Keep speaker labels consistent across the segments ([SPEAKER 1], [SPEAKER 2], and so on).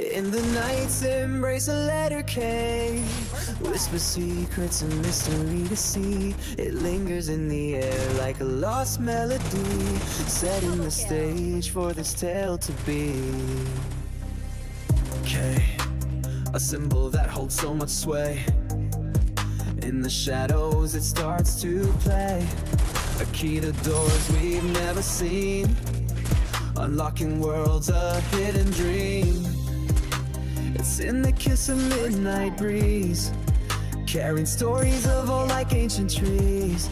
[SPEAKER 1] In the night's embrace a letter K. Whisper secrets and mystery to see. It lingers in the air like a lost melody Setting the stage for this tale to be. K. A symbol that holds so much sway. In the shadows it starts to play. A key to doors we've never seen. Unlocking worlds, a hidden dream It's in the kiss of midnight breeze Carrying stories of old like ancient trees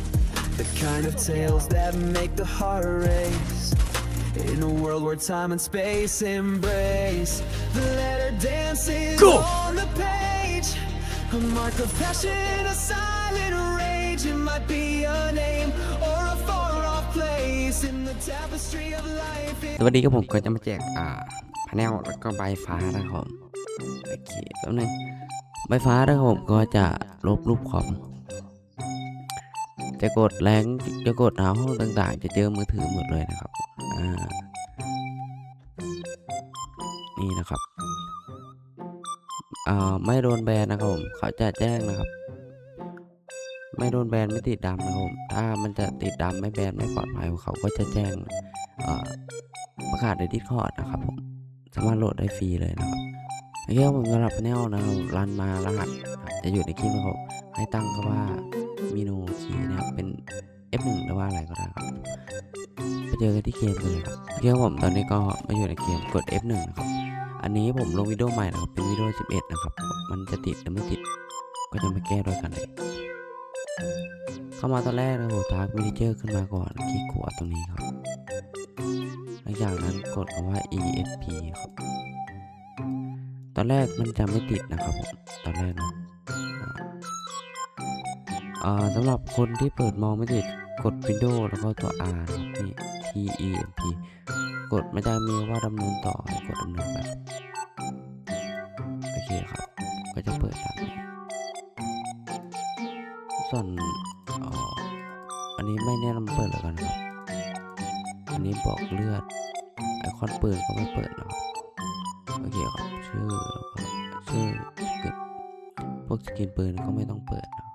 [SPEAKER 1] The kind of tales that make the heart race In a world where time and space embrace The letter dances on the page A mark of passion, a silent rage It might be a name or a far-off place In the tapestry of life
[SPEAKER 2] สวัสดีครับผมก็จะมาแจกอ่าพาแนลแล้วก็ใบฟ้านะครับผม โอเคแป๊บนึงใบฟ้านะครับผมก็จะลบรูปคอมจะกดแรงจะกดหาห้องต่างๆ จะเจอมือถือหมดเลยนะครับอ่านี่นะครับอ่าไม่โดนแบนนะครับผมเขาจะแจ้งนะครับ ไม่โดนแบนไม่ติดดำนะครับผมถ้ามันจะติดดำไม่แบนไม่ปลอดภัยเขาก็จะแจ้งประกาศในดิสคอร์ดนะครับผมสามารถโหลดได้ฟรีเลยนะครับ โอเคครับผมสำหรับแนลนะครับรันมารหัสจะอยู่ในคลิปนะครับให้ตั้งคำว่ามินูคีนะครับเป็น F1 หรือว่าอะไรก็ได้ครับไปเจอกันที่เกมเลยครับโอเคครับผมตอนนี้ก็มาอยู่ในเกมกด F1 นะครับ อันนี้ผมลงวิดีโอใหม่นะครับเป็นวิดีโอ 11 นะครับ มันจะติดหรือไม่ติด ก็จะมาแก้ด้วยกันเลยเข้ามาตอนแรกนะครับทาร์กมินิเจอร์ขึ้นมาก่อนคลิกขวาตรงนี้ครับหลังจากนั้นกดคำว่า esp ครับ ตอนแรกมันจะไม่ติดนะครับผมตอนแรกนะสำหรับคนที่เปิดมองไม่ติดกด Windows แล้วก็ตัว R นะครับนี่ temp กดมันจะมีว่าดำเนินต่อกดดำเนินไปโอเคครับ ก็จะเปิดตามนี้ส่วนอ,อันนี้ไม่แนะนำเปิดแล้วกันครับ อันนี้บอกเลือด ไอคอนปืนก็ไม่เปิดนะครับ โอเคครับชื่อแล้วก็ชื่อเกิดพวกสกินปืนก็ไม่ต้องเปิดนะ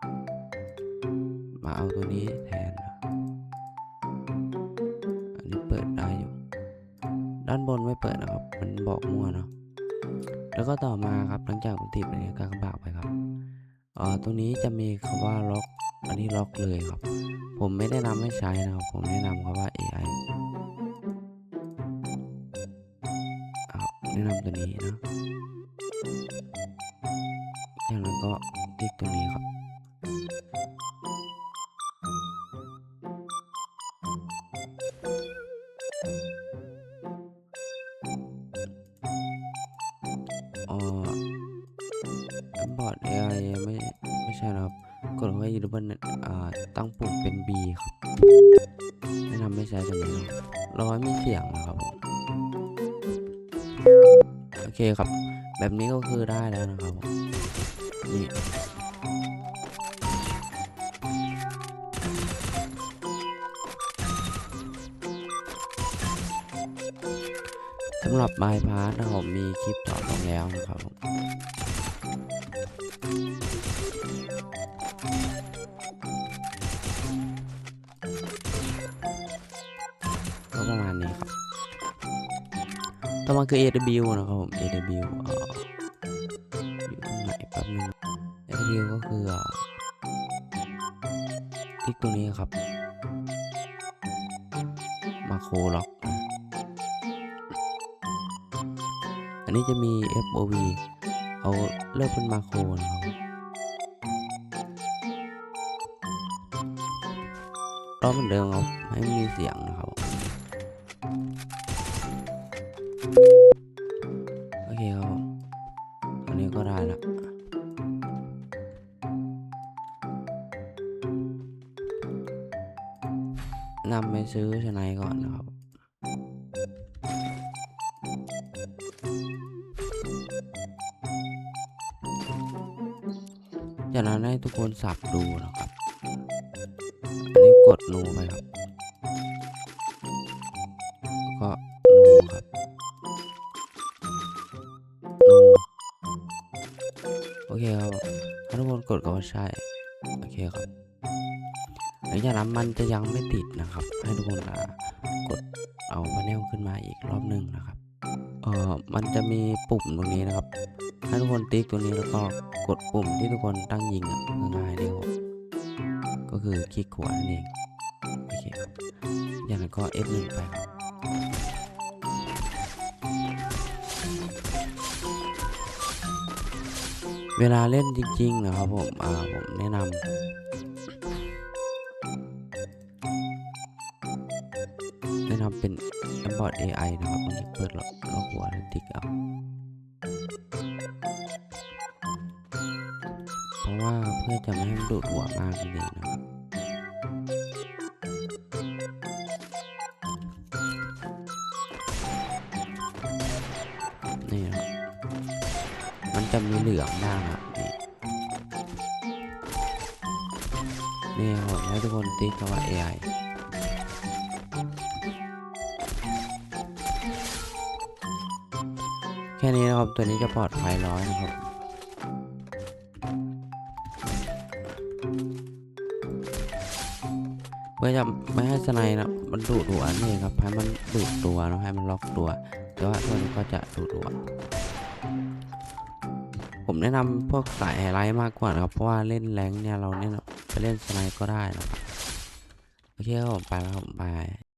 [SPEAKER 2] มาเอาตัวนี้แทนนะอันนี้เปิดได้อยู่ ด้านบนไม่เปิดนะครับ มันบอกมั่วเนาะแล้วก็ต่อมาครับหลังจากผมติดอันนี้กากบากไปครับอ่าตรงนี้จะมีคำว่าล็อก อันนี้ล็อกเลยครับ ผมไม่ได้นำให้ใช้นะครับ ผมแนะนำครับว่า AI แนะนำตัวนี้นะจากนั้นก็คลิกตรงนี้ครับ อ๋อบอร์ด AI ไม่ไม่ใช่นะครับ กดเข้าไปยูทูบเบอร์ตั้งปุ่มเป็น B ครับแนะนำไม่ใช้ตัวนี้ครับรอให้มีเสียงนะครับผม เคครับ แบบนี้ก็คือได้แล้วนะครับนี่สำหรับบายพาสนะครับผมมีคลิปต่อลงแล้วนะครับ ต่อมาคือ AW นะครับผม AW อ่ออยู่ตรงไหนแป๊บนึง AW ก็คือเอ่อคลิกตรงนี้ครับ มาโคล็อก อันนี้จะมี FOV เอาเลือกเป็นมาโครนะครับรอบเหมือนเดิมครับให้มีเสียงนะครับ นำไปซื้อชนายก่อนนะครับ จากนั้นให้ทุกคนสับดูนะครับ อันนี้กดนูไปครับ ก็นูครับนูโอเคครับถ้าทุกคนกดก็ว่าใช่ โอเคครับ หลังจากนั้นมันจะยังไม่ติดนะครับ ให้ทุกคนกดเอาพาเนลขึ้นมาอีกรอบหนึ่งนะครับเอ่อมันจะมีปุ่มตรงนี้นะครับ ให้ทุกคนติ๊กตรงนี้แล้วก็กดปุ่มที่ทุกคนตั้งยิงอะง่ายเดียวก็คือคลิกขวานั่นเองโอเคครับอย่างนั้นก็ F1 ไปครับเวลาเล่นจริงๆนะครับผมอ่าผมแนะนำ แนะนำเป็น m b o t AI นะครับมันจะเปิดล็อกล็อกหัวแล้วติ๊กเอาเพราะว่าเพื่อจะไม่ให้มันดูดหัวมากนั่นเองนะครับนี่ครับมันจะมีเหลืองบ้างครับนี่นี่ครับให้ทุกคนติ๊กคำว่า AI ค่นี้นะครับ ตัวนี้จะปลอดภัยร้อยนะครับ เพื่อจะไม่ให้สไนนะมันดูดหัวนี่ครับให้มันดูดตัวนะให้มันล็อกตัวแต่ว่าตัวนี้ก็จะดูดหัวผมแนะนำพวกสายไฮไลท์มากกว่านะครับ เพราะว่าเล่นแรงเนี่ยเราเนี่ยไปเล่นสไนก็ได้นะครับ โอเคครับผมไปแล้วครับบาย